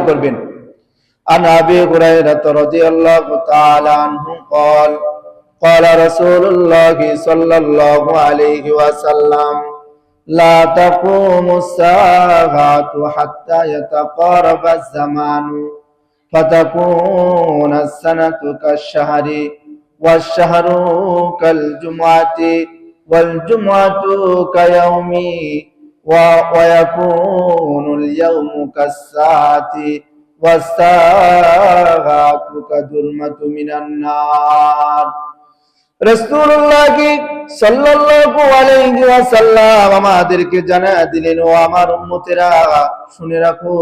করবেন عن ابي هريره رضي الله تعالى عنه قال قال رسول الله صلى الله عليه وسلم لا تقوم الساعة حتى يتقارب الزمان فتكون السنة كالشهر والشهر كالجمعة والجمعة كيوم و- ويكون اليوم كالساعة والساعة كظلمة من النار রসুল্লাহ কি সাল্লাল্লাহু আলাইহি ওয়াসাল্লাম আমাদেরকে জানা দিলেন ও আমার উম্মতেরা শুনে রাখো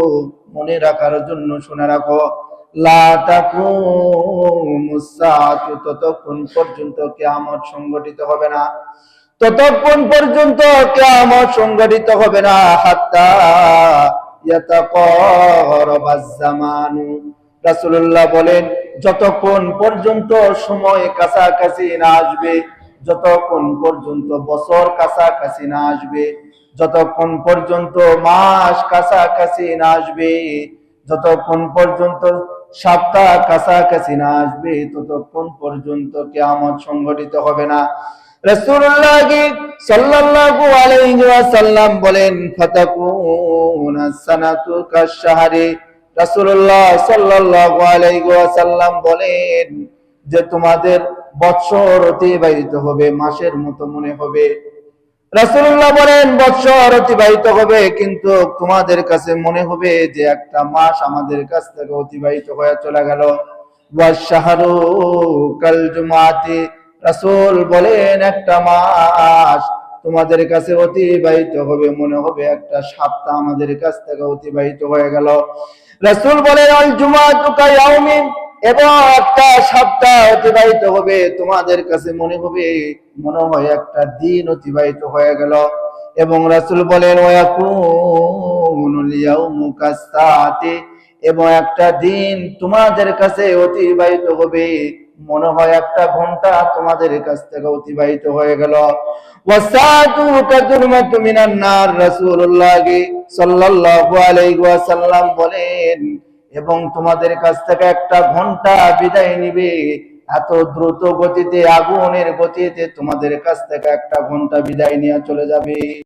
মনে রাখার জন্য শুনে রাখো লা তাকুমুস সাআতু ততক্ষণ পর্যন্ত কিয়ামত সংগঠিত হবে না ততক্ষণ পর্যন্ত কিয়ামত সংগঠিত হবে না। হাত্তা রাসূলুল্লাহ বলেন, যতক্ষণ পর্যন্ত সময় কাছাকাছি না আসবে, যতক্ষণ পর্যন্ত বছর কাছাকাছি না আসবে, যতক্ষণ পর্যন্ত মাস কাছাকাছি না আসবে, যতক্ষণ পর্যন্ত সপ্তাহ কাছাকাছি না আসবে, ততক্ষণ পর্যন্ত কিয়ামত সংগঠিত হবে না। সাল্লাল্লাহু আলাইহি বলেন, ফাতাকুনা সানাতু কাশহারি রাসূলুল্লাহ সাল্লাল্লাহু আলাইহি বলেন যে, তোমাদের বৎসর অতিবাহিত হবে, মাসের মতো মনে হবে। রাসূলুল্লাহ বলেন, বৎসর অতিবাহিত হবে, কিন্তু তোমাদের কাছে মনে হবে যে, একটা মাস আমাদের কাছ থেকে অতিবাহিত হয়ে চলে গেল। ওয়াশাহরু কাল জুমাতি রাসূল বলেন, একটা মাস তোমাদের কাছে অতিবাহিত হবে। মনে হবে একটা সপ্তাহ আমাদের কাছ থেকে অতিবাহিত হয়ে গেল। রাসূল বলেন আল জুমাতু কায়াউমিন এবং একটা সপ্তাহ অতিবাহিত হবে। তোমাদের কাছে মনে হবে, মনে হয় একটা দিন অতিবাহিত হয়ে গেল। এবং রাসূল বলেন এবং একটা দিন তোমাদের কাছে অতিবাহিত হবে। মনে হয় একটা ঘণ্টা তোমাদের কাছ থেকে অতিবাহিত হয়ে গেল। বলেন, এবং তোমাদের কাছ থেকে একটা ঘণ্টা বিদায় নিবে। এত দ্রুত গতিতে, আগুনের গতিতে তোমাদের কাছ থেকে একটা ঘণ্টা বিদায় নিয়ে চলে যাবে।